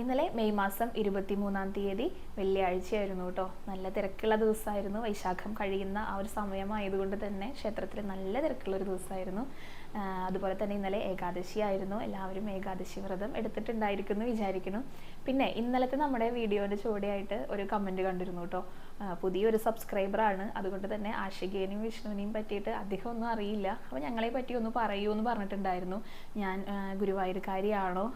ഇന്നലെ മെയ് മാസം ഇരുപത്തിമൂന്നാം തീയതി വെള്ളിയാഴ്ചയായിരുന്നു കേട്ടോ. നല്ല തിരക്കുള്ള ദിവസമായിരുന്നു. വൈശാഖം കഴിയുന്ന ആ ഒരു സമയമായതുകൊണ്ട് തന്നെ ക്ഷേത്രത്തിൽ നല്ല തിരക്കുള്ള ഒരു ദിവസമായിരുന്നു. അതുപോലെ തന്നെ ഇന്നലെ ഏകാദശി ആയിരുന്നു. എല്ലാവരും ഏകാദശി വ്രതം എടുത്തിട്ടുണ്ടായിരിക്കുന്നു വിചാരിക്കുന്നു. പിന്നെ ഇന്നലത്തെ നമ്മുടെ വീഡിയോന്റെ ചുവടെയായിട്ട് ഒരു കമന്റ് കണ്ടിരുന്നു കേട്ടോ. പുതിയൊരു സബ്സ്ക്രൈബറാണ്. അതുകൊണ്ട് തന്നെ ആഷികേനെയും വിഷ്ണുവിനെയും പറ്റിയിട്ട് അധികം ഒന്നും അറിയില്ല. അപ്പോൾ ഞങ്ങളെ പറ്റി ഒന്ന് പറയൂ എന്ന് പറഞ്ഞിട്ടുണ്ടായിരുന്നു. ഞാൻ ഗുരുവായൂർക്കാരിയാണോ?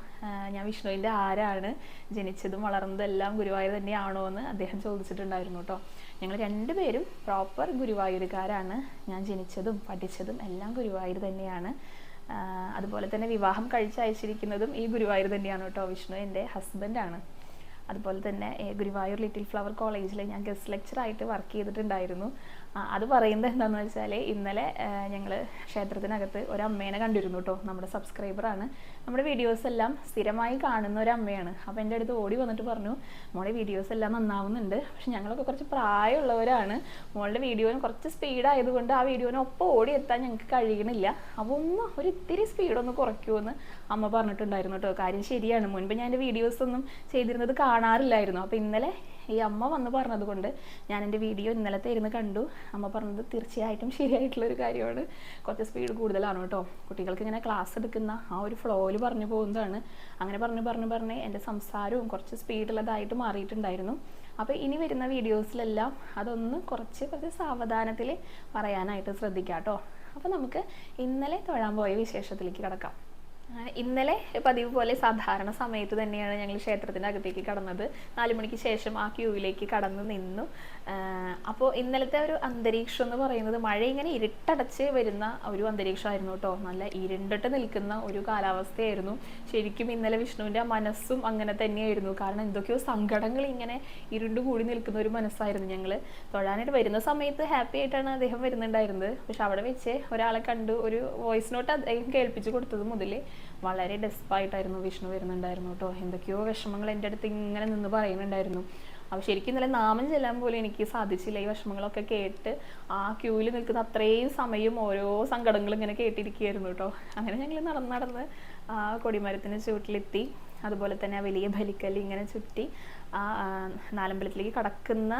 ഞാൻ വിഷ്ണുവിന്റെ ആരാണ്? ജനിച്ചതും വളർന്നതെല്ലാം ഗുരുവായൂർ തന്നെയാണോ എന്ന് അദ്ദേഹം ചോദിച്ചിട്ടുണ്ടായിരുന്നു കേട്ടോ. ഞങ്ങൾ രണ്ടുപേരും പ്രോപ്പർ ഗുരുവായൂരുകാരാണ് ഞാൻ ജനിച്ചതും പഠിച്ചതും എല്ലാം ഗുരുവായൂർ തന്നെയാണ്. അതുപോലെ തന്നെ വിവാഹം കഴിച്ചയച്ചിരിക്കുന്നതും ഈ ഗുരുവായൂർ തന്നെയാണ് കേട്ടോ. വിഷ്ണു എന്റെ ഹസ്ബൻഡാണ് അതുപോലെ തന്നെ ഗുരുവായൂർ ലിറ്റിൽ ഫ്ലവർ കോളേജിൽ ഞാൻ ഗസ്റ്റ് ലെക്ചറായിട്ട് വർക്ക് ചെയ്തിട്ടുണ്ടായിരുന്നു. അത് പറയുന്നത് എന്താണെന്ന് വെച്ചാൽ ഇന്നലെ ഞങ്ങൾ ക്ഷേത്രത്തിനകത്ത് ഒരു അമ്മേനെ കണ്ടിരുന്നു കേട്ടോ നമ്മുടെ സബ്സ്ക്രൈബറാണ് നമ്മുടെ വീഡിയോസ് എല്ലാം സ്ഥിരമായി കാണുന്ന ഒരു അമ്മയാണ് അപ്പോൾ എന്റെ അടുത്ത് ഓടി വന്നിട്ട് പറഞ്ഞു മോളെ വീഡിയോസ് എല്ലാം നന്നാവുന്നുണ്ട്. പക്ഷെ ഞങ്ങളൊക്കെ കുറച്ച് പ്രായമുള്ളവരാണ്. മോളുടെ വീഡിയോന് കുറച്ച് സ്പീഡായതുകൊണ്ട് ആ വീഡിയോനൊപ്പം ഓടി എത്താൻ ഞങ്ങൾക്ക് കഴിയണില്ല. അപ്പോൾ ഒന്ന് ഒരു ഇത്തിരി സ്പീഡൊന്ന് കുറയ്ക്കുമെന്ന് അമ്മ പറഞ്ഞിട്ടുണ്ടായിരുന്നു കേട്ടോ കാര്യം ശരിയാണ്. മുൻപ് ഞാൻ എന്റെ വീഡിയോസ് ഒന്നും ചെയ്തിരുന്നത് കാണാറില്ലായിരുന്നു. അപ്പോൾ ഇന്നലെ ഈ അമ്മ വന്ന് പറഞ്ഞത് കൊണ്ട് ഞാൻ എന്റെ വീഡിയോ ഇന്നലത്തെ ഇരുന്ന് കണ്ടു. അമ്മ പറഞ്ഞത് തീർച്ചയായിട്ടും ശരിയായിട്ടുള്ളൊരു കാര്യമാണ്. കുറച്ച് സ്പീഡ് കൂടുതലാണ് കേട്ടോ. കുട്ടികൾക്ക് ഇങ്ങനെ ക്ലാസ് എടുക്കുന്ന ആ ഒരു ഫ്ലോയിൽ പറഞ്ഞു പോകുന്നതാണ്. അങ്ങനെ പറഞ്ഞു പറഞ്ഞു പറഞ്ഞ് എന്റെ സംസാരവും കുറച്ച് സ്പീഡുള്ളതായിട്ട് മാറിയിട്ടുണ്ടായിരുന്നു. അപ്പോൾ ഇനി വരുന്ന വീഡിയോസിലെല്ലാം അതൊന്ന് കുറച്ച് കുറച്ച് സാവധാനത്തിൽ പറയാനായിട്ട് ശ്രദ്ധിക്കാം കേട്ടോ. അപ്പോൾ നമുക്ക് ഇന്നലെ തൊഴാൻ പോയ വിശേഷത്തിലേക്ക് കിടക്കാം. ഇന്നലെ പതിവ് പോലെ സാധാരണ സമയത്ത് തന്നെയാണ് ഞങ്ങൾ ക്ഷേത്രത്തിന്റെ അകത്തേക്ക് കടന്നത്. നാല് മണിക്ക് ശേഷം ആ ക്യൂവിലേക്ക് കടന്നു നിന്നു. അപ്പോൾ ഇന്നലത്തെ ഒരു അന്തരീക്ഷം എന്ന് പറയുന്നത് മഴ ഇങ്ങനെ ഇരുട്ടടച്ച് വരുന്ന ഒരു അന്തരീക്ഷമായിരുന്നു കേട്ടോ. നല്ല ഇരുണ്ടിട്ട് നിൽക്കുന്ന ഒരു കാലാവസ്ഥയായിരുന്നു. ശരിക്കും ഇന്നലെ വിഷ്ണുവിന്റെ മനസ്സും അങ്ങനെ തന്നെയായിരുന്നു. കാരണം എന്തൊക്കെയോ സങ്കടങ്ങൾ ഇങ്ങനെ ഇരുണ്ട് കൂടി നിൽക്കുന്ന ഒരു മനസ്സായിരുന്നു ഞങ്ങൾ തൊഴാനായിട്ട് വരുന്ന സമയത്ത് ഹാപ്പി ആയിട്ടാണ് അദ്ദേഹം വരുന്നുണ്ടായിരുന്നത്. പക്ഷെ അവിടെ വെച്ച് ഒരാളെ കണ്ടു ഒരു വോയിസ് നോട്ട് അദ്ദേഹം കേൾപ്പിച്ചു കൊടുത്തത് മുതൽ വളരെ ഡെസ്പായിട്ടായിരുന്നു വിഷ്ണു വരുന്നുണ്ടായിരുന്നു കേട്ടോ എന്തൊക്കെയോ വിഷമങ്ങൾ എന്റെ അടുത്ത് ഇങ്ങനെ നിന്ന് പറയുന്നുണ്ടായിരുന്നു. അപ്പോൾ ശരിക്കും ഇന്നലെ നാമം ചെല്ലാൻ പോലും എനിക്ക് സാധിച്ചില്ല. ഈ വിഷമങ്ങളൊക്കെ കേട്ട് ആ ക്യൂവിൽ നിൽക്കുന്ന അത്രയും സമയം ഓരോ സങ്കടങ്ങളും ഇങ്ങനെ കേട്ടിരിക്കുകയായിരുന്നു കേട്ടോ അങ്ങനെ ഞങ്ങൾ നടന്ന് നടന്ന് ആ കൊടിമരത്തിന് ചുവട്ടിലെത്തി. അതുപോലെ തന്നെ ആ വലിയ ബലിക്കല്ല് ഇങ്ങനെ ചുറ്റി ആ നാലമ്പലത്തിലേക്ക് കടക്കുന്ന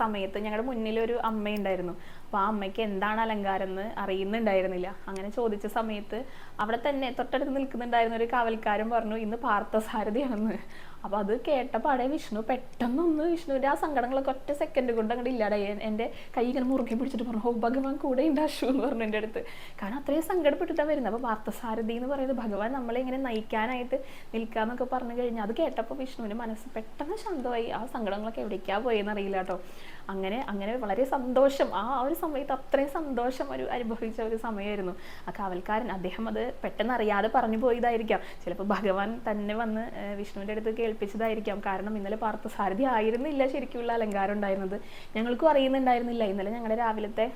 സമയത്ത് ഞങ്ങളുടെ മുന്നിലൊരു അമ്മയുണ്ടായിരുന്നു. അപ്പോൾ ആ അമ്മയ്ക്ക് എന്താണ് അലങ്കാരം എന്ന് അറിയുന്നുണ്ടായിരുന്നില്ല. അങ്ങനെ ചോദിച്ച സമയത്ത് അവിടെ തന്നെ തൊട്ടടുത്ത് നിൽക്കുന്നുണ്ടായിരുന്ന ഒരു കാവൽക്കാരൻ പറഞ്ഞു ഇന്ന് പാർത്ഥസാരഥിയാണെന്ന്. അപ്പോൾ അത് കേട്ടപ്പാടെ പാടെ വിഷ്ണു പെട്ടെന്നൊന്ന് വിഷ്ണുവിന്റെ ആ സങ്കടങ്ങളൊക്കെ ഒറ്റ സെക്കൻഡ് കൊണ്ട് അങ്ങോട്ട് ഇല്ലാടായി എന്റെ കൈ ഇങ്ങനെ മുറുകെ പിടിച്ചിട്ട് പറഞ്ഞു ഓ ഭഗവാൻ കൂടെ ഉണ്ട് അശു എന്ന് പറഞ്ഞു എന്റെ അടുത്ത്. കാരണം അത്രയും സങ്കടപ്പെട്ടിട്ടാണ് വരുന്നത്. അപ്പോൾ പാർത്ഥസാരഥി എന്ന് പറയുന്നത് ഭഗവാൻ നമ്മളെ ഇങ്ങനെ നയിക്കാനായിട്ട് നിൽക്കാന്നൊക്കെ പറഞ്ഞു കഴിഞ്ഞാൽ അത് കേട്ടപ്പോൾ വിഷ്ണുവിന്റെ മനസ്സ് പെട്ടെന്ന് ശാന്തമായി. ആ സങ്കടങ്ങളൊക്കെ എവിടേക്കാണ് പോയെന്ന് അറിയില്ല കേട്ടോ. അങ്ങനെ അങ്ങനെ വളരെ സന്തോഷം. ആ ഒരു സമയത്ത് അത്രയും സന്തോഷം ഒരു അനുഭവിച്ച ഒരു സമയമായിരുന്നു. ആ കാവൽക്കാരൻ അദ്ദേഹം അത് പെട്ടെന്ന് അറിയാതെ പറഞ്ഞു പോയതായിരിക്കാം. ചിലപ്പോൾ ഭഗവാൻ തന്നെ വന്ന് വിഷ്ണുവിന്റെ അടുത്ത് കേൾപ്പിച്ചതായിരിക്കാം. കാരണം ഇന്നലെ പാർത്ഥസാരഥി ആയിരുന്നില്ല ശരിക്കുള്ള അലങ്കാരം ഉണ്ടായിരുന്നത്. ഞങ്ങൾക്കും അറിയുന്നുണ്ടായിരുന്നില്ല. ഇന്നലെ ഞങ്ങളുടെ രാവിലത്തെ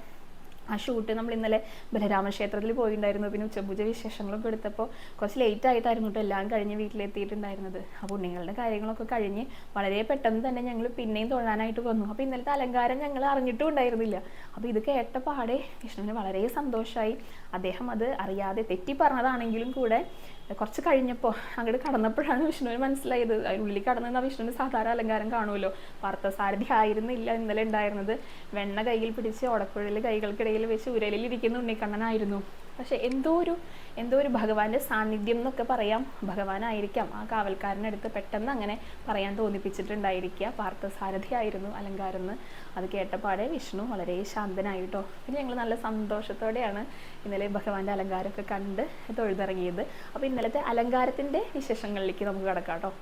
ആ ഷൂട്ട് നമ്മൾ ഇന്നലെ ബലരാമ ക്ഷേത്രത്തിൽ പോയിട്ടുണ്ടായിരുന്നു. പിന്നെ ഉച്ചപൂജ വിശേഷങ്ങളൊക്കെ എടുത്തപ്പോൾ കുറച്ച് ലേറ്റ് ആയിട്ടായിരുന്നു കേട്ടോ എല്ലാം കഴിഞ്ഞ് വീട്ടിലെത്തിയിട്ടുണ്ടായിരുന്നത്. അപ്പോൾ പുണ്യങ്ങളുടെ കാര്യങ്ങളൊക്കെ കഴിഞ്ഞ് വളരെ പെട്ടെന്ന് തന്നെ ഞങ്ങൾ പിന്നെയും തൊഴാനായിട്ട് വന്നു. അപ്പോൾ ഇന്നലത്തെ അലങ്കാരം ഞങ്ങൾ അറിഞ്ഞിട്ടും ഉണ്ടായിരുന്നില്ല. അപ്പോൾ ഇത് കേട്ട പാടെ വിഷ്ണുവിന് വളരെ സന്തോഷമായി അദ്ദേഹം അത് അറിയാതെ തെറ്റി പറഞ്ഞതാണെങ്കിലും കൂടെ കുറച്ച് കഴിഞ്ഞപ്പോൾ അങ്ങോട്ട് കടന്നപ്പോഴാണ് വിഷ്ണുവിന് മനസ്സിലായത്. അതിനുള്ളിൽ കടന്നു വിഷ്ണുവിന് സാധാരണ അലങ്കാരം കാണുമല്ലോ. പാർത്ഥസാരഥി ആയിരുന്നില്ല ഇന്നലെ ഉണ്ടായിരുന്നത്. വെണ്ണ കയ്യിൽ പിടിച്ച് ഒടക്കുഴലിൽ കൈകൾക്കിടയിൽ വെച്ച് ഉരലിൽ ഇരിക്കുന്ന ഉണ്ണിക്കണ്ണനായിരുന്നു. പക്ഷെ എന്തോ ഒരു എന്തോ ഒരു ഭഗവാന്റെ സാന്നിധ്യം എന്നൊക്കെ പറയാം. ഭഗവാനായിരിക്കാം. ആ കാവൽക്കാരനടുത്ത് പെട്ടെന്ന് അങ്ങനെ പറയാൻ തോന്നിപ്പിച്ചിട്ടുണ്ടായിരിക്കുക. പാർത്ഥസാരഥി ആയിരുന്നു അലങ്കാരം എന്ന് അത് കേട്ടപ്പാടെ വിഷ്ണു വളരെ ശാന്തനായിട്ടോ. പിന്നെ ഞങ്ങൾ നല്ല സന്തോഷത്തോടെയാണ് ഇന്നലെ ഭഗവാന്റെ അലങ്കാരമൊക്കെ കണ്ട് തൊഴുതിറങ്ങിയത്. അപ്പോൾ ഇന്നലത്തെ അലങ്കാരത്തിന്റെ വിശേഷങ്ങളിലേക്ക് നമുക്ക് കിടക്കാം കേട്ടോ.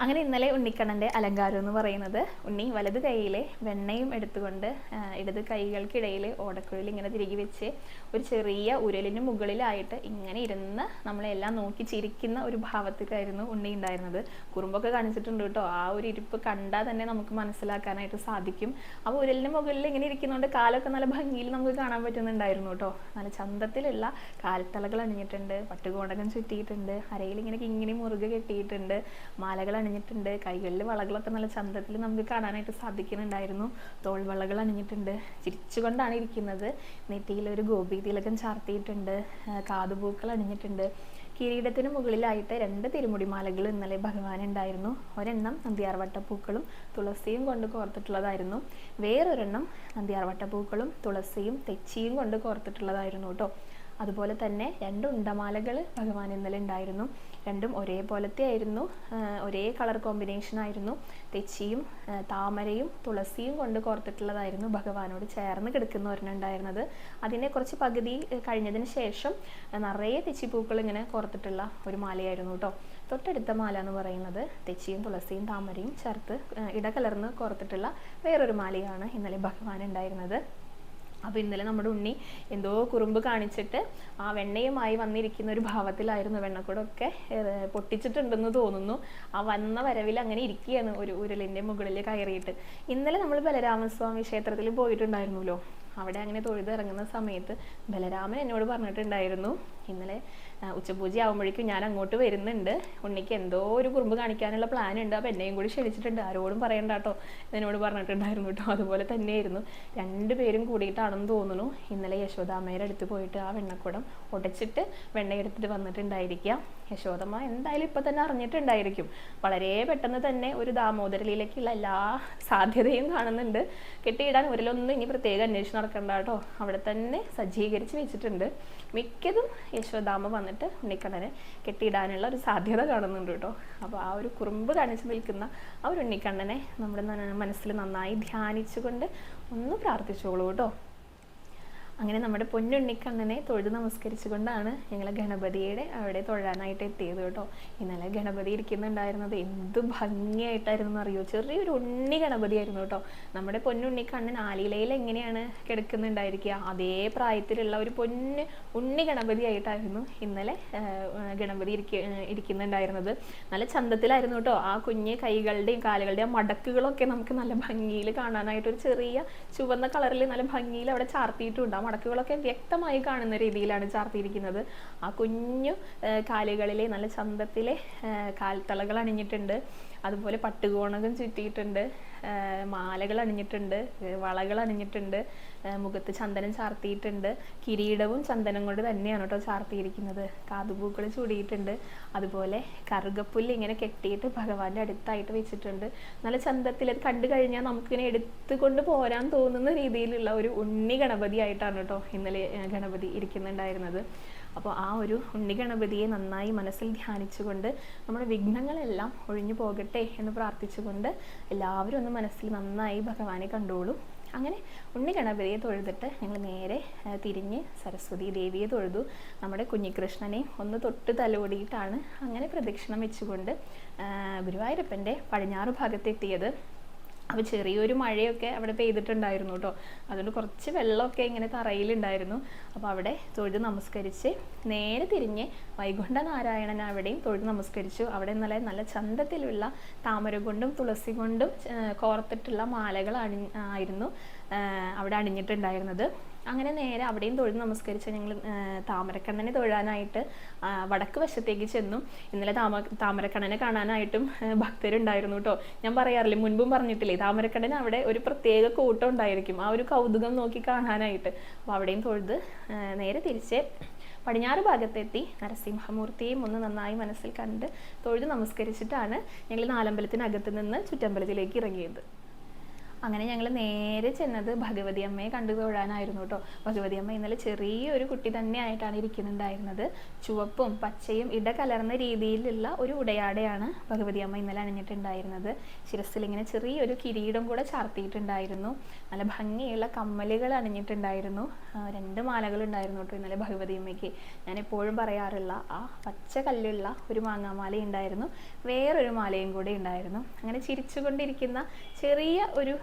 അങ്ങനെ ഇന്നലെ ഉണ്ണിക്കണ്ണന്റെ അലങ്കാരം എന്ന് പറയുന്നത്. ഉണ്ണി വലത് കൈയിലെ വെണ്ണയും എടുത്തുകൊണ്ട് ആ, ഇടത് കൈകൾക്കിടയിൽ ഓടക്കുഴൽ ഇങ്ങനെ തിരികെ വെച്ച് ഒരു ചെറിയ ഉരലിന് മുകളിലായിട്ട് ഇങ്ങനെ ഇരുന്ന് നമ്മളെല്ലാം നോക്കി ചിരിക്കുന്ന ഒരു ഭാവത്തിലായിരുന്നു ഉണ്ണി ഉണ്ടായിരുന്നത്. കുറുമ്പൊക്കെ കാണിച്ചിട്ടുണ്ട് കേട്ടോ. ആ ഒരു ഇരിപ്പ് കണ്ടാൽ തന്നെ നമുക്ക് മനസ്സിലാക്കാനായിട്ട് സാധിക്കും. അപ്പോൾ ഉരലിന് മുകളിൽ ഇങ്ങനെ ഇരിക്കുന്നതുകൊണ്ട് കാലൊക്കെ നല്ല ഭംഗിയിൽ നമുക്ക് കാണാൻ പറ്റുന്നുണ്ടായിരുന്നു കേട്ടോ. നല്ല ചന്തത്തിലുള്ള കാൽത്തലകൾ അണിഞ്ഞിട്ടുണ്ട് പട്ടുകോണകം ചുറ്റിയിട്ടുണ്ട് അരയിൽ ഇങ്ങനെ കിങ്ങിണി മുറുകെ കെട്ടിയിട്ടുണ്ട് മാലകൾ അണിഞ്ഞിട്ടുണ്ട്. കൈകളിൽ വളകളൊക്കെ നല്ല ചന്തത്തിൽ നമുക്ക് കാണാനായിട്ട് സാധിക്കുന്നുണ്ടായിരുന്നു. തോൾ വളകൾ അണിഞ്ഞിട്ടുണ്ട്. ചിരിച്ചുകൊണ്ടാണ് ഇരിക്കുന്നത്. നെറ്റിയിൽ ഒരു ഗോപി തിലകം ചാർത്തിയിട്ടുണ്ട് കാതുപൂക്കൾ അണിഞ്ഞിട്ടുണ്ട്. കിരീടത്തിന് മുകളിലായിട്ട് രണ്ട് തിരുമുടിമാലകൾ ഇന്നലെ ഭഗവാൻ ഉണ്ടായിരുന്നു ഒരെണ്ണം നന്ദിയാർവട്ടപ്പൂക്കളും തുളസിയും കൊണ്ട് കോർത്തിട്ടുള്ളതായിരുന്നു. വേറൊരെണ്ണം നന്ദിയാർവട്ടപ്പൂക്കളും തുളസിയും തെച്ചിയും കൊണ്ട് കോർത്തിട്ടുള്ളതായിരുന്നു കേട്ടോ. അതുപോലെ തന്നെ രണ്ട് ഉണ്ടമാലകൾ ഭഗവാൻ ഇന്നലെ ഉണ്ടായിരുന്നു. രണ്ടും ഒരേപോലത്തെ ആയിരുന്നു. ഒരേ കളർ കോമ്പിനേഷൻ ആയിരുന്നു. തെച്ചിയും താമരയും തുളസിയും കൊണ്ട് കോർത്തിട്ടുള്ളതായിരുന്നു ഭഗവാനോട് ചേർന്ന് കിടക്കുന്ന ഒരെണ്ണുണ്ടായിരുന്നത് അതിനെ കുറച്ച് പകുതി കഴിഞ്ഞതിന് ശേഷം നിറയെ തെച്ചിപ്പൂക്കൾ ഇങ്ങനെ കോർത്തിട്ടുള്ള ഒരു മാലയായിരുന്നു കേട്ടോ തൊട്ടടുത്ത മാല എന്ന് പറയുന്നത് തെച്ചിയും തുളസിയും താമരയും ചേർത്ത് ഇടകലർന്ന് കോർത്തിട്ടുള്ള വേറൊരു മാലയാണ് ഇന്നലെ ഭഗവാൻ ഉണ്ടായിരുന്നത്. അപ്പോൾ ഇന്നലെ നമ്മുടെ ഉണ്ണി എന്തോ കുറുമ്പ് കാണിച്ചിട്ട് ആ വെണ്ണയുമായി വന്നിരിക്കുന്ന ഒരു ഭാവത്തിലായിരുന്നു വെണ്ണക്കൂടൊക്കെ പൊട്ടിച്ചിട്ടുണ്ടെന്ന് തോന്നുന്നു. ആ വന്ന വരവിൽ അങ്ങനെ ഇരിക്കുകയാണ് ഒരു ഉരുളിന്റെ മുകളിൽ കയറിയിട്ട്. ഇന്നലെ നമ്മൾ ബലരാമസ്വാമി ക്ഷേത്രത്തിൽ പോയിട്ടുണ്ടായിരുന്നല്ലോ. അവിടെ അങ്ങനെ തൊഴുതിറങ്ങുന്ന സമയത്ത് ബലരാമൻ എന്നോട് പറഞ്ഞിട്ടുണ്ടായിരുന്നു ഇന്നലെ ഉച്ചപൂജ ആകുമ്പോഴേക്കും ഞാൻ അങ്ങോട്ട് വരുന്നുണ്ട്. ഉണ്ണിക്ക് എന്തോ ഒരു കുറുമ്പ് കാണിക്കാനുള്ള പ്ലാൻ ഉണ്ട്. അപ്പം എന്നെയും കൂടി ക്ഷണിച്ചിട്ടുണ്ട്. ആരോടും പറയണ്ട കേട്ടോ. എന്നോട് പറഞ്ഞിട്ടുണ്ടായിരുന്നു കേട്ടോ. അതുപോലെ തന്നെയായിരുന്നു. രണ്ടുപേരും കൂടിയിട്ടാണെന്ന് തോന്നുന്നു. ഇന്നലെ യശോദാമ്മയുടെ അടുത്ത് പോയിട്ട് ആ വെണ്ണക്കുടം ഉടച്ചിട്ട് വെണ്ണയെടുത്തിട്ട് വന്നിട്ടുണ്ടായിരിക്കാം. യശോദമ്മ എന്തായാലും ഇപ്പം തന്നെ അറിഞ്ഞിട്ടുണ്ടായിരിക്കും. വളരെ പെട്ടെന്ന് തന്നെ ഒരു ദാമോദരലിയിലേക്കുള്ള എല്ലാ സാധ്യതയും കാണുന്നുണ്ട്. കെട്ടിയിടാൻ ഒരിലൊന്നും ഇനി പ്രത്യേക അന്വേഷണം നടക്കണ്ട കേട്ടോ അവിടെ തന്നെ സജ്ജീകരിച്ച് വെച്ചിട്ടുണ്ട്. മിക്കതും യശോദാമ വന്നിട്ട് ഉണ്ണിക്കണ്ണനെ കെട്ടിയിടാനുള്ള ഒരു സാധ്യത കാണുന്നുണ്ട് കേട്ടോ. അപ്പോൾ ആ ഒരു കുറുമ്പ് കാണിച്ച് നിൽക്കുന്ന ആ ഒരു ഉണ്ണിക്കണ്ണനെ നമ്മുടെ മനസ്സിൽ നന്നായി ധ്യാനിച്ചുകൊണ്ട് ഒന്ന് പ്രാർത്ഥിച്ചോളൂ കേട്ടോ. അങ്ങനെ നമ്മുടെ പൊന്നുണ്ണിക്കണ്ണനെ തൊഴുത് നമസ്കരിച്ചുകൊണ്ടാണ് ഞങ്ങൾ ഗണപതിയുടെ അവിടെ തൊഴാനായിട്ട് എത്തിയത് കേട്ടോ. ഇന്നലെ ഗണപതി ഇരിക്കുന്നുണ്ടായിരുന്നത് എന്ത് ഭംഗിയായിട്ടായിരുന്നു അറിയോ? ചെറിയൊരു ഉണ്ണി ഗണപതി ആയിരുന്നു കേട്ടോ. നമ്മുടെ പൊന്നുണ്ണിക്കണ്ണൻ ആലിലയിൽ എങ്ങനെയാണ് കിടക്കുന്നുണ്ടായിരിക്കുക? അതേ പ്രായത്തിലുള്ള ഒരു പൊന്ന് ഉണ്ണി ഗണപതി ആയിട്ടായിരുന്നു ഇന്നലെ ഗണപതി ഇരിക്ക ഇരിക്കുന്നുണ്ടായിരുന്നത്. നല്ല ചന്തത്തിലായിരുന്നു കേട്ടോ. ആ കുഞ്ഞ് കൈകളുടെയും കാലുകളുടെയും മടക്കുകളൊക്കെ നമുക്ക് നല്ല ഭംഗിയിൽ കാണാനായിട്ട് ഒരു ചെറിയ ചുവന്ന കളറിൽ നല്ല ഭംഗിയിൽ അവിടെ ചാർത്തിയിട്ടുണ്ട് ആ മടക്കുകളൊക്കെ വ്യക്തമായി കാണുന്ന രീതിയിലാണ് ചാർത്തിയിരിക്കുന്നത്. ആ കുഞ്ഞു കാലുകളിലെ നല്ല ചന്തത്തിലെ കാൽത്തളകൾ അണിഞ്ഞിട്ടുണ്ട്. അതുപോലെ പട്ടുകോണകം ചുറ്റിയിട്ടുണ്ട്. മാലകൾ അണിഞ്ഞിട്ടുണ്ട്. വളകൾ അണിഞ്ഞിട്ടുണ്ട്. മുഖത്ത് ചന്ദനം ചാർത്തിയിട്ടുണ്ട്. കിരീടവും ചന്ദനം കൊണ്ട് തന്നെയാണ് കേട്ടോ ചാർത്തിയിരിക്കുന്നത്. കാതുപൂക്കൾ ചൂടിയിട്ടുണ്ട്. അതുപോലെ കറുകപ്പുല്ല് ഇങ്ങനെ കെട്ടിയിട്ട് ഭഗവാന്റെ അടുത്തായിട്ട് വെച്ചിട്ടുണ്ട്. നല്ല ചന്തത്തിൽ അത് കണ്ടു കഴിഞ്ഞാൽ നമുക്കിങ്ങനെ എടുത്തുകൊണ്ട് പോരാൻ തോന്നുന്ന രീതിയിലുള്ള ഒരു ഉണ്ണി ഗണപതി ആയിട്ടാണ് കേട്ടോ ഇന്നലെ ഗണപതി ഇരിക്കുന്നുണ്ടായിരുന്നത്. അപ്പോൾ ആ ഒരു ഉണ്ണി ഗണപതിയെ നന്നായി മനസ്സിൽ ധ്യാനിച്ചുകൊണ്ട് നമ്മുടെ വിഘ്നങ്ങളെല്ലാം ഒഴിഞ്ഞു പോകട്ടെ എന്ന് പ്രാർത്ഥിച്ചുകൊണ്ട് എല്ലാവരും ഒന്ന് മനസ്സിൽ നന്നായി ഭഗവാനെ കണ്ടോളൂ. അങ്ങനെ ഉണ്ണി ഗണപതിയെ തൊഴുതിട്ട് ഞങ്ങൾ നേരെ തിരിഞ്ഞ് സരസ്വതി ദേവിയെ തൊഴുതു. നമ്മുടെ കുഞ്ഞികൃഷ്ണനെ ഒന്ന് തൊട്ട് തലോടിയിട്ടാണ് അങ്ങനെ പ്രദക്ഷിണം വെച്ചുകൊണ്ട് ഗുരുവായൂരപ്പന്റെ പടിഞ്ഞാറ് ഭാഗത്തെത്തിയത്. അപ്പോൾ ചെറിയൊരു മഴയൊക്കെ അവിടെ പെയ്തിട്ടുണ്ടായിരുന്നു കേട്ടോ. അതുകൊണ്ട് കുറച്ച് വെള്ളമൊക്കെ ഇങ്ങനെ തറയിലുണ്ടായിരുന്നു. അപ്പോൾ അവിടെ തൊഴുത് നമസ്കരിച്ച് നേരെ തിരിഞ്ഞ് വൈകുണ്ഠ നാരായണൻ അവിടെയും തൊഴുത് നമസ്കരിച്ചു. അവിടെ നല്ല നല്ല ചന്തത്തിലുള്ള താമര കൊണ്ടും തുളസി കൊണ്ടും കോർത്തിട്ടുള്ള മാലകൾ അണി ആയിരുന്നു അവിടെ അണിഞ്ഞിട്ടുണ്ടായിരുന്നത്. അങ്ങനെ നേരെ അവിടെയും തൊഴുത് നമസ്കരിച്ച് ഞങ്ങൾ താമരക്കണ്ണനെ തൊഴാനായിട്ട് വടക്ക് വശത്തേക്ക് ചെന്നു. ഇന്നലെ താമ താമരക്കണ്ണനെ കാണാനായിട്ടും ഭക്തരുണ്ടായിരുന്നു കേട്ടോ ഞാൻ പറയാറില്ലേ മുൻപും പറഞ്ഞിട്ടില്ലേ താമരക്കണ്ണൻ അവിടെ ഒരു പ്രത്യേക കൂട്ടം ഉണ്ടായിരിക്കും. ആ ഒരു കൗതുകം നോക്കി കാണാനായിട്ട്. അപ്പോൾ അവിടെയും തൊഴുത് നേരെ തിരിച്ച് പടിഞ്ഞാറ് ഭാഗത്തെത്തി നരസിംഹമൂർത്തിയെയും ഒന്ന് നന്നായി മനസ്സിൽ കണ്ട് തൊഴുത് നമസ്കരിച്ചിട്ടാണ് ഞങ്ങൾ നാലമ്പലത്തിനകത്ത് നിന്ന് ചുറ്റമ്പലത്തിലേക്ക് ഇറങ്ങിയത്. അങ്ങനെ ഞങ്ങൾ നേരെ ചെന്നത് ഭഗവതി അമ്മയെ കണ്ടു തൊഴാനായിരുന്നു കേട്ടോ ഭഗവതി അമ്മ ഇന്നലെ ചെറിയൊരു കുട്ടി തന്നെ ആയിട്ടാണ് ഇരിക്കുന്നുണ്ടായിരുന്നത്. ചുവപ്പും പച്ചയും ഇടകലർന്ന രീതിയിലുള്ള ഒരു ഉടയാടയാണ് ഭഗവതി അമ്മ ഇന്നലെ അണിഞ്ഞിട്ടുണ്ടായിരുന്നത്. ശിരസിൽ ഇങ്ങനെ ചെറിയൊരു കിരീടം കൂടെ ചാർത്തിയിട്ടുണ്ടായിരുന്നു. നല്ല ഭംഗിയുള്ള കമ്മലുകൾ അണിഞ്ഞിട്ടുണ്ടായിരുന്നു. രണ്ട് മാലകൾ ഉണ്ടായിരുന്നു കേട്ടോ ഇന്നലെ ഭഗവതി അമ്മയ്ക്ക്. ഞാൻ എപ്പോഴും പറയാറുള്ള ആ പച്ച കല്ലുള്ള ഒരു മാങ്ങാമാല ഉണ്ടായിരുന്നു വേറൊരു മാലയും കൂടെ ഉണ്ടായിരുന്നു. അങ്ങനെ ചിരിച്ചുകൊണ്ടിരിക്കുന്ന ചെറിയ ഒരു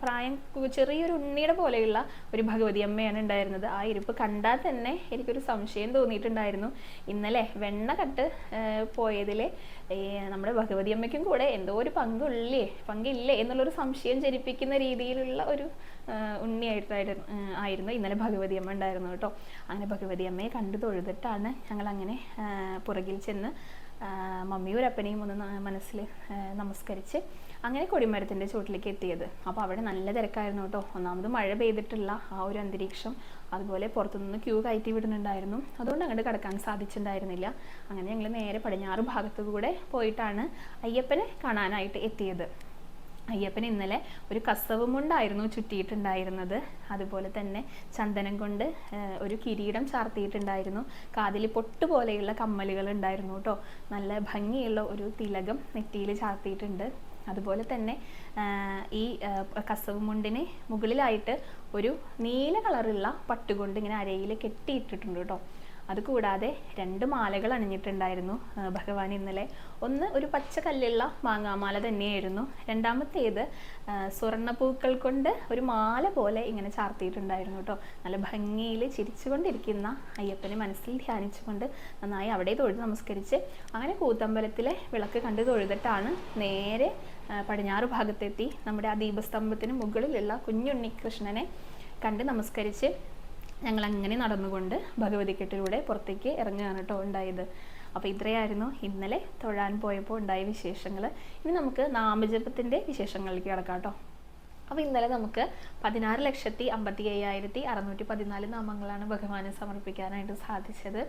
പ്രായം ചെറിയൊരു ഉണ്ണിയുടെ പോലെയുള്ള ഒരു ഭഗവതി അമ്മയാണ് ഉണ്ടായിരുന്നത്. ആ ഇരിപ്പ് കണ്ടാൽ തന്നെ എനിക്കൊരു സംശയം തോന്നിയിട്ടുണ്ടായിരുന്നു. ഇന്നലെ വെണ്ണ കട്ട് പോയതിൽ നമ്മുടെ ഭഗവതി അമ്മയ്ക്കും കൂടെ എന്തോ ഒരു പങ്കുള്ളേ പങ്കില്ലേ എന്നുള്ളൊരു സംശയം ജനിപ്പിക്കുന്ന രീതിയിലുള്ള ഒരു ഉണ്ണിയായിട്ടായിരുന്നു ആയിരുന്നു ഇന്നലെ ഭഗവതി അമ്മ ഉണ്ടായിരുന്നു കേട്ടോ. അങ്ങനെ ഭഗവതി അമ്മയെ കണ്ടു തൊഴുതിട്ടാണ് ഞങ്ങൾ അങ്ങനെ പുറകിൽ ചെന്ന് മമ്മിയൂരപ്പനെയും ഒന്ന് മനസ്സിൽ നമസ്കരിച്ച് അങ്ങനെ കൊടിമരത്തിന്റെ ചുവട്ടിലേക്ക് എത്തിയത്. അപ്പോൾ അവിടെ നല്ല തിരക്കായിരുന്നു കേട്ടോ. ഒന്നാമത് മഴ പെയ്തിട്ടുള്ള ആ ഒരു അന്തരീക്ഷം. അതുപോലെ പുറത്തുനിന്ന് ക്യൂ കയറ്റി വിടുന്നുണ്ടായിരുന്നു. അതുകൊണ്ട് അങ്ങോട്ട് കിടക്കാൻ സാധിച്ചിട്ടുണ്ടായിരുന്നില്ല. അങ്ങനെ ഞങ്ങൾ നേരെ പടിഞ്ഞാറ് ഭാഗത്തു കൂടെ പോയിട്ടാണ് അയ്യപ്പനെ കാണാനായിട്ട് എത്തിയത്. അയ്യപ്പൻ ഇന്നലെ ഒരു കസവ് മുണ്ടായിരുന്നു ചുറ്റിയിട്ടുണ്ടായിരുന്നത്. അതുപോലെ തന്നെ ചന്ദനം കൊണ്ട് ഒരു കിരീടം ചാർത്തിയിട്ടുണ്ടായിരുന്നു. കാതിൽ പൊട്ട് പോലെയുള്ള കമ്മലുകൾ ഉണ്ടായിരുന്നു കേട്ടോ. നല്ല ഭംഗിയുള്ള ഒരു തിലകം നെറ്റിയിൽ ചാർത്തിയിട്ടുണ്ട്. അതുപോലെ തന്നെ ഈ കസവ് മുണ്ടിന് മുകളിലായിട്ട് ഒരു നീല കളറുള്ള പട്ടുകൊണ്ട് ഇങ്ങനെ അരയിൽ കെട്ടിയിട്ടിട്ടുണ്ട് കേട്ടോ അതുകൂടാതെ രണ്ട് മാലകൾ അണിഞ്ഞിട്ടുണ്ടായിരുന്നു ഭഗവാൻ ഇന്നലെ. ഒന്ന് ഒരു പച്ച കല്ലുള്ള മാങ്ങാമാല തന്നെയായിരുന്നു. രണ്ടാമത്തേത് സ്വർണപ്പൂക്കൾ കൊണ്ട് ഒരു മാല പോലെ ഇങ്ങനെ ചാർത്തിയിട്ടുണ്ടായിരുന്നു കേട്ടോ. നല്ല ഭംഗിയിൽ ചിരിച്ചുകൊണ്ടിരിക്കുന്ന അയ്യപ്പനെ മനസ്സിൽ ധ്യാനിച്ചുകൊണ്ട് നന്നായി അവിടെ തൊഴുത് നമസ്കരിച്ച് അങ്ങനെ കൂത്തമ്പലത്തിലെ വിളക്ക് കണ്ട് തൊഴുതിട്ടാണ് നേരെ പടിഞ്ഞാറ് ഭാഗത്തെത്തി നമ്മുടെ ആ ദീപസ്തംഭത്തിന് മുകളിലുള്ള കുഞ്ഞുണ്ണികൃഷ്ണനെ കണ്ട് നമസ്കരിച്ച് ഞങ്ങൾ അങ്ങനെ നടന്നുകൊണ്ട് ഭഗവതിക്കെട്ടിലൂടെ പുറത്തേക്ക് ഇറങ്ങുകയാണ് കേട്ടോ ഉണ്ടായത്. അപ്പോൾ ഇത്രയായിരുന്നു. ഇന്നലെ തൊഴാൻ പോയപ്പോൾ ഉണ്ടായ വിശേഷങ്ങൾ ഇനി നമുക്ക് നാമജപത്തിന്റെ വിശേഷങ്ങളിലേക്ക് കിടക്കാം കേട്ടോ. അപ്പോൾ ഇന്നലെ നമുക്ക് പതിനാറ് ലക്ഷത്തി അമ്പത്തി അയ്യായിരത്തി അറുന്നൂറ്റി പതിനാല് നാമങ്ങളാണ് ഭഗവാനെ സമർപ്പിക്കാനായിട്ട് സാധിച്ചത്.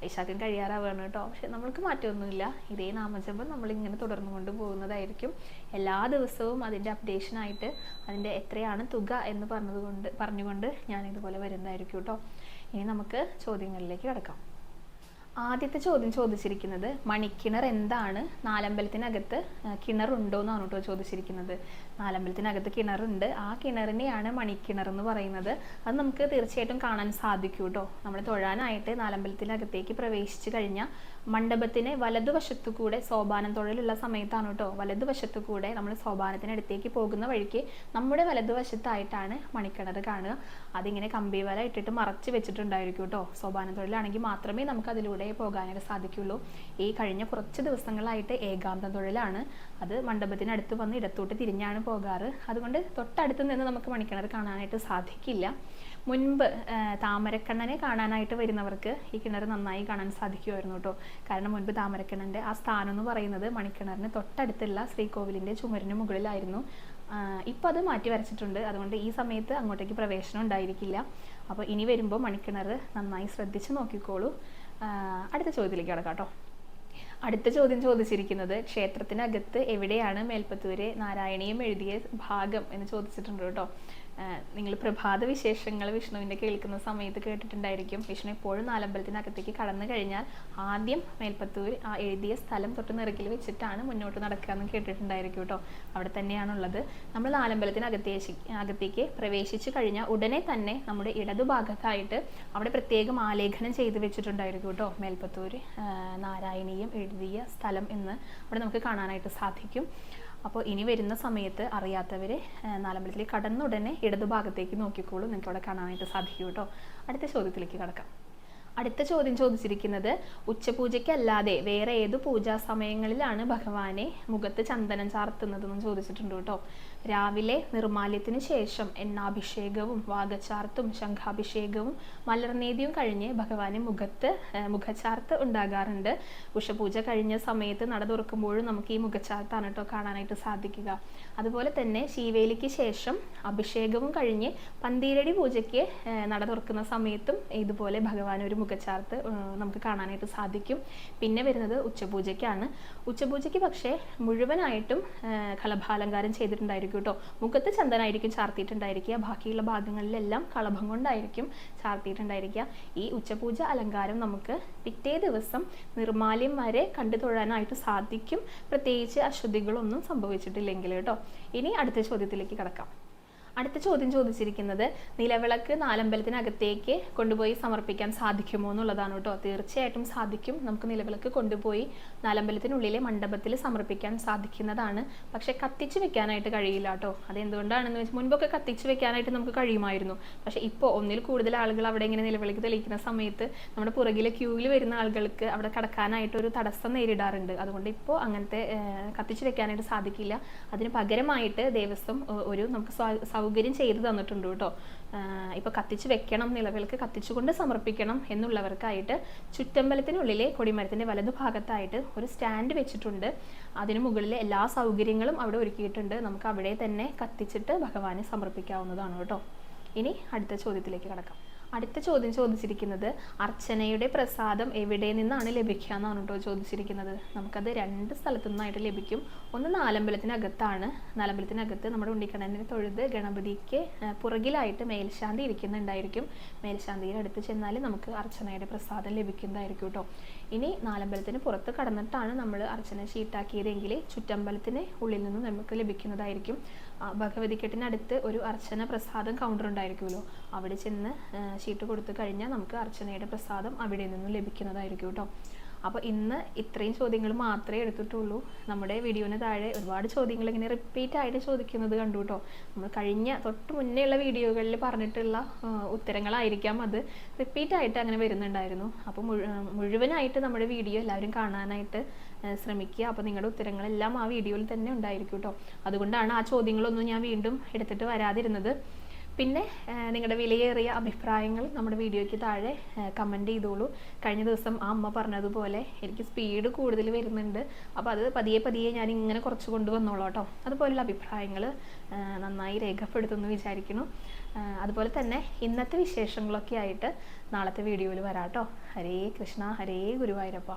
വൈശാഖം കഴിയാറാവുകയാണ് കേട്ടോ. പക്ഷെ നമ്മൾക്ക് മാറ്റമൊന്നുമില്ല. ഇതേ നാമജപം നമ്മളിങ്ങനെ തുടർന്നു കൊണ്ട് പോകുന്നതായിരിക്കും. എല്ലാ ദിവസവും അതിന്റെ അപ്ഡേഷനായിട്ട് അതിന്റെ എത്രയാണ് തുക എന്ന് പറഞ്ഞതുകൊണ്ട് പറഞ്ഞുകൊണ്ട് ഞാൻ ഇതുപോലെ വരുന്നതായിരിക്കും കേട്ടോ. ഇനി നമുക്ക് ചോദ്യങ്ങളിലേക്ക് കിടക്കാം. ആദ്യത്തെ ചോദ്യം ചോദിച്ചിരിക്കുന്നത് മണിക്കിണർ എന്താണ്? നാലമ്പലത്തിനകത്ത് കിണറുണ്ടോ എന്നാണ് കേട്ടോ ചോദിച്ചിരിക്കുന്നത്. നാലമ്പലത്തിനകത്ത് കിണറുണ്ട്. ആ കിണറിനെയാണ് മണിക്കിണർ എന്ന് പറയുന്നത്. അത് നമുക്ക് തീർച്ചയായിട്ടും കാണാൻ സാധിക്കും കേട്ടോ നമ്മൾ തൊഴാനായിട്ട് നാലമ്പലത്തിനകത്തേക്ക് പ്രവേശിച്ചു കഴിഞ്ഞാൽ മണ്ഡപത്തിന് വലതുവശത്തു കൂടെ സോപാനം തൊഴിലുള്ള സമയത്താണ് കേട്ടോ വലതുവശത്തു കൂടെ നമ്മൾ സോപാനത്തിനടുത്തേക്ക് പോകുന്ന വഴിക്ക് നമ്മുടെ വലതുവശത്തായിട്ടാണ് മണിക്കിണർ കാണുക. അതിങ്ങനെ കമ്പി വല ഇട്ടിട്ട് മറച്ച് വെച്ചിട്ടുണ്ടായിരിക്കും കേട്ടോ സോപാനം തൊഴിലാണെങ്കിൽ മാത്രമേ നമുക്ക് അതിലൂടെ പോകാനായിട്ട് സാധിക്കുള്ളൂ. ഈ കഴിഞ്ഞ കുറച്ച് ദിവസങ്ങളായിട്ട് ഏകാന്ത തൊഴിലാണ്. അത് മണ്ഡപത്തിനടുത്ത് വന്ന് ഇടത്തോട്ട് തിരിഞ്ഞാണ് പോകാറ്. അതുകൊണ്ട് തൊട്ടടുത്ത് നിന്ന് നമുക്ക് മണിക്കിണർ കാണാനായിട്ട് സാധിക്കില്ല. മുൻപ് താമരക്കണ്ണനെ കാണാനായിട്ട് വരുന്നവർക്ക് ഈ കിണർ നന്നായി കാണാൻ സാധിക്കുമായിരുന്നു കേട്ടോ. കാരണം മുൻപ് താമരക്കണ്ണന്റെ ആ സ്ഥാനം എന്ന് പറയുന്നത് മണിക്കിണറിന് തൊട്ടടുത്തുള്ള ശ്രീകോവിലിന്റെ ചുമരിന് മുകളിലായിരുന്നു. ഇപ്പം അത് മാറ്റി വരച്ചിട്ടുണ്ട്. അതുകൊണ്ട് ഈ സമയത്ത് അങ്ങോട്ടേക്ക് പ്രവേശനം ഉണ്ടായിരിക്കില്ല. അപ്പോൾ ഇനി വരുമ്പോൾ മണിക്കിണർ നന്നായി ശ്രദ്ധിച്ച് നോക്കിക്കോളൂ. അടുത്ത ചോദ്യത്തിലേക്ക് കിടക്കാം കേട്ടോ. അടുത്ത ചോദ്യം ചോദിച്ചിരിക്കുന്നത് ക്ഷേത്രത്തിനകത്ത് എവിടെയാണ് മേൽപ്പത്തൂര് നാരായണീയം എഴുതിയ ഭാഗം എന്ന് ചോദിച്ചിട്ടുണ്ട് കേട്ടോ. നിങ്ങൾ പ്രഭാത വിശേഷങ്ങൾ വിഷ്ണുവിന്റെ കേൾക്കുന്ന സമയത്ത് കേട്ടിട്ടുണ്ടായിരിക്കും. വിഷ്ണു എപ്പോഴും നാലമ്പലത്തിനകത്തേക്ക് കടന്നു കഴിഞ്ഞാൽ ആദ്യം മേൽപ്പത്തൂർ ആ എഴുതിയ സ്ഥലം തൊട്ട് നിറക്കിൽ വെച്ചിട്ടാണ് മുന്നോട്ട് നടക്കുക എന്ന് കേട്ടിട്ടുണ്ടായിരിക്കും കേട്ടോ. അവിടെ തന്നെയാണുള്ളത്. നമ്മൾ നാലമ്പലത്തിനകത്തേക്ക് അകത്തേക്ക് പ്രവേശിച്ചു കഴിഞ്ഞാൽ ഉടനെ തന്നെ നമ്മുടെ ഇടതുഭാഗത്തായിട്ട് അവിടെ പ്രത്യേകം ആലേഖനം ചെയ്ത് വെച്ചിട്ടുണ്ടായിരിക്കും കേട്ടോ. മേൽപ്പത്തൂർ നാരായണീയം എഴുതിയ സ്ഥലം എന്ന് അവിടെ നമുക്ക് കാണാനായിട്ട് സാധിക്കും. അപ്പോൾ ഇനി വരുന്ന സമയത്ത് അറിയാത്തവർ നാലമ്പലത്തിൽ കടന്നുടനെ ഇടതുഭാഗത്തേക്ക് നോക്കിക്കോളൂ. നിങ്ങൾക്ക് അവിടെ കാണാനായിട്ട് സാധിക്കും കേട്ടോ. അടുത്ത ചോദ്യത്തിലേക്ക് കടക്കാം. അടുത്ത ചോദ്യം ചോദിച്ചിരിക്കുന്നത് ഉച്ചപൂജയ്ക്കല്ലാതെ വേറെ ഏത് പൂജാ സമയങ്ങളിലാണ് ഭഗവാനെ മുഖത്ത് ചന്ദനം ചാർത്തുന്നതെന്ന് ചോദിച്ചിട്ടുണ്ട് കേട്ടോ. രാവിലെ നിർമാല്യത്തിന് ശേഷം എണ്ണാഭിഷേകവും വാഗചാർത്തും ശംഖാഭിഷേകവും മലർനേദിയും കഴിഞ്ഞ് ഭഗവാന് മുഖത്ത് മുഖചാർത്ത് ഉണ്ടാകാറുണ്ട്. ഉഷപൂജ കഴിഞ്ഞ സമയത്ത് നട തുറക്കുമ്പോഴും നമുക്ക് ഈ മുഖചാർത്താണ് കേട്ടോ കാണാനായിട്ട് സാധിക്കുക. അതുപോലെ തന്നെ ശീവേലിക്ക് ശേഷം അഭിഷേകവും കഴിഞ്ഞ് പന്തീരടി പൂജയ്ക്ക് നട തുറക്കുന്ന സമയത്തും ഇതുപോലെ ഭഗവാൻ ഒരു മുഖചാർത്ത് നമുക്ക് കാണാനായിട്ട് സാധിക്കും. പിന്നെ വരുന്നത് ഉച്ചപൂജയ്ക്കാണ്. ഉച്ചപൂജയ്ക്ക് പക്ഷേ മുഴുവനായിട്ടും കലഭാലങ്കാരം ചെയ്തിട്ടുണ്ടായിരിക്കും. ഉണ്ടായിരിക്കും കേട്ടോ മുഖത്ത് ചന്ദനായിരിക്കും ചാർത്തിയിട്ടുണ്ടായിരിക്കുക. ബാക്കിയുള്ള ഭാഗങ്ങളിലെല്ലാം കളഭം കൊണ്ടായിരിക്കും ചാർത്തിയിട്ടുണ്ടായിരിക്കുക. ഈ ഉച്ചപൂജ അലങ്കാരം നമുക്ക് പിറ്റേ ദിവസം നിർമാല്യം വരെ കണ്ടു തൊഴാനായിട്ട് സാധിക്കും. പ്രത്യേകിച്ച് അശുദ്ധികളൊന്നും സംഭവിച്ചിട്ടില്ലെങ്കിൽ കേട്ടോ ഇനി അടുത്ത ചോദ്യത്തിലേക്ക് കടക്കാം. അടുത്ത ചോദ്യം ചോദിച്ചിരിക്കുന്നത് നിലവിളക്ക് നാലമ്പലത്തിനകത്തേക്ക് കൊണ്ടുപോയി സമർപ്പിക്കാൻ സാധിക്കുമോ എന്നുള്ളതാണ് കേട്ടോ. തീർച്ചയായിട്ടും സാധിക്കും. നമുക്ക് നിലവിളക്ക് കൊണ്ടുപോയി നാലമ്പലത്തിനുള്ളിലെ മണ്ഡപത്തിൽ സമർപ്പിക്കാൻ സാധിക്കുന്നതാണ്. പക്ഷെ കത്തിച്ച് വെക്കാനായിട്ട് കഴിയില്ല കേട്ടോ. അതെന്തുകൊണ്ടാണെന്ന് വെച്ചാൽ മുൻപൊക്കെ കത്തിച്ച് വെക്കാനായിട്ട് നമുക്ക് കഴിയുമായിരുന്നു. പക്ഷെ ഇപ്പോൾ ഒന്നിൽ കൂടുതൽ ആളുകൾ അവിടെ ഇങ്ങനെ നിലവിളക്ക് തെളിയിക്കുന്ന സമയത്ത് നമ്മുടെ പുറകിലെ ക്യൂവിൽ വരുന്ന ആളുകൾക്ക് അവിടെ കടക്കാനായിട്ട് ഒരു തടസ്സം നേരിടാറുണ്ട്. അതുകൊണ്ട് ഇപ്പോൾ അങ്ങനത്തെ കത്തിച്ചു വെക്കാനായിട്ട് സാധിക്കില്ല. അതിന് പകരമായിട്ട് ദേവസ്വം ഒരു നമുക്ക് സ്വാ- സൗകര്യം ചെയ്തു തന്നിട്ടുണ്ട് കേട്ടോ. ഇപ്പോൾ ഇപ്പൊ കത്തിച്ച് വെക്കണം നിലവിളക്ക് കത്തിച്ചുകൊണ്ട് സമർപ്പിക്കണം എന്നുള്ളവർക്കായിട്ട് ചുറ്റമ്പലത്തിനുള്ളിലെ കൊടിമരത്തിന്റെ വലതുഭാഗത്തായിട്ട് ഒരു സ്റ്റാൻഡ് വെച്ചിട്ടുണ്ട്. അതിന് മുകളിൽ എല്ലാ സൗകര്യങ്ങളും അവിടെ ഒരുക്കിയിട്ടുണ്ട്. നമുക്ക് അവിടെ തന്നെ കത്തിച്ചിട്ട് ഭഗവാനെ സമർപ്പിക്കാവുന്നതാണ് കേട്ടോ. ഇനി അടുത്ത ചോദ്യത്തിലേക്ക് കടക്കാം. അടുത്ത ചോദ്യം ചോദിച്ചിരിക്കുന്നത് അർച്ചനയുടെ പ്രസാദം എവിടെ നിന്നാണ് ലഭിക്കുക എന്നാണ് കേട്ടോ ചോദിച്ചിരിക്കുന്നത്. നമുക്കത് രണ്ട് സ്ഥലത്തു നിന്നായിട്ട് ലഭിക്കും. ഒന്ന് നാലമ്പലത്തിനകത്താണ്. നാലമ്പലത്തിനകത്ത് നമ്മുടെ ഉണ്ണിക്കണ്ണനെ തൊഴുത് ഗണപതിക്ക് പുറകിലായിട്ട് മേൽശാന്തി ഇരിക്കുന്നുണ്ടായിരിക്കും. മേൽശാന്തിയുടെ അടുത്ത് ചെന്നാൽ നമുക്ക് അർച്ചനയുടെ പ്രസാദം ലഭിക്കുന്നതായിരിക്കും കേട്ടോ. ഇനി നാലമ്പലത്തിന് പുറത്ത് കടന്നിട്ടാണ് നമ്മൾ അർച്ചന ഷീട്ടാക്കിയതെങ്കിൽ ചുറ്റമ്പലത്തിന് ഉള്ളിൽ നിന്ന് നമുക്ക് ലഭിക്കുന്നതായിരിക്കും. ഭഗവതിക്കെട്ടിനടുത്ത് ഒരു അർച്ചന പ്രസാദം കൗണ്ടർ ഉണ്ടായിരിക്കുമല്ലോ. അവിടെ ചെന്ന് ഷീട്ട് കൊടുത്തു കഴിഞ്ഞാൽ നമുക്ക് അർച്ചനയുടെ പ്രസാദം അവിടെ നിന്നും ലഭിക്കുന്നതായിരിക്കും കേട്ടോ. അപ്പോൾ ഇന്ന് ഇത്രയും ചോദ്യങ്ങൾ മാത്രമേ എടുത്തിട്ടുള്ളൂ. നമ്മുടെ വീഡിയോന് താഴെ ഒരുപാട് ചോദ്യങ്ങൾ ഇങ്ങനെ റിപ്പീറ്റ് ആയിട്ട് ചോദിക്കുന്നത് കണ്ടു കേട്ടോ. നമ്മൾ കഴിഞ്ഞ തൊട്ട് മുന്നേ ഉള്ള വീഡിയോകളിൽ പറഞ്ഞിട്ടുള്ള ഉത്തരങ്ങളായിരിക്കാം അത്. റിപ്പീറ്റ് ആയിട്ട് അങ്ങനെ വരുന്നുണ്ടായിരുന്നു. അപ്പോൾ മുഴുവനായിട്ട് നമ്മുടെ വീഡിയോ എല്ലാവരും കാണാനായിട്ട് ശ്രമിക്കുക. അപ്പോൾ നിങ്ങളുടെ ഉത്തരങ്ങളെല്ലാം ആ വീഡിയോയിൽ തന്നെ ഉണ്ടായിരിക്കും കേട്ടോ. അതുകൊണ്ടാണ് ആ ചോദ്യങ്ങളൊന്നും ഞാൻ വീണ്ടും എടുത്തിട്ട് വരാതിരുന്നത്. പിന്നെ നിങ്ങളുടെ വിലയേറിയ അഭിപ്രായങ്ങൾ നമ്മുടെ വീഡിയോയ്ക്ക് താഴെ കമന്റ് ചെയ്തോളൂ. കഴിഞ്ഞ ദിവസം ആ അമ്മ പറഞ്ഞതുപോലെ എനിക്ക് സ്പീഡ് കൂടുതൽ വരുന്നുണ്ട്. അപ്പോൾ അത് പതിയെ പതിയെ ഞാൻ ഇങ്ങനെ കുറച്ച് കൊണ്ടുവന്നോളൂ കേട്ടോ. അതുപോലുള്ള അഭിപ്രായങ്ങൾ നന്നായി രേഖപ്പെടുത്തുമെന്ന് വിചാരിക്കുന്നു. അതുപോലെ തന്നെ ഇന്നത്തെ വിശേഷങ്ങളൊക്കെ ആയിട്ട് നാളത്തെ വീഡിയോയിൽ വരാം കേട്ടോ. ഹരേ കൃഷ്ണ ഹരേ ഗുരുവായൂരപ്പ.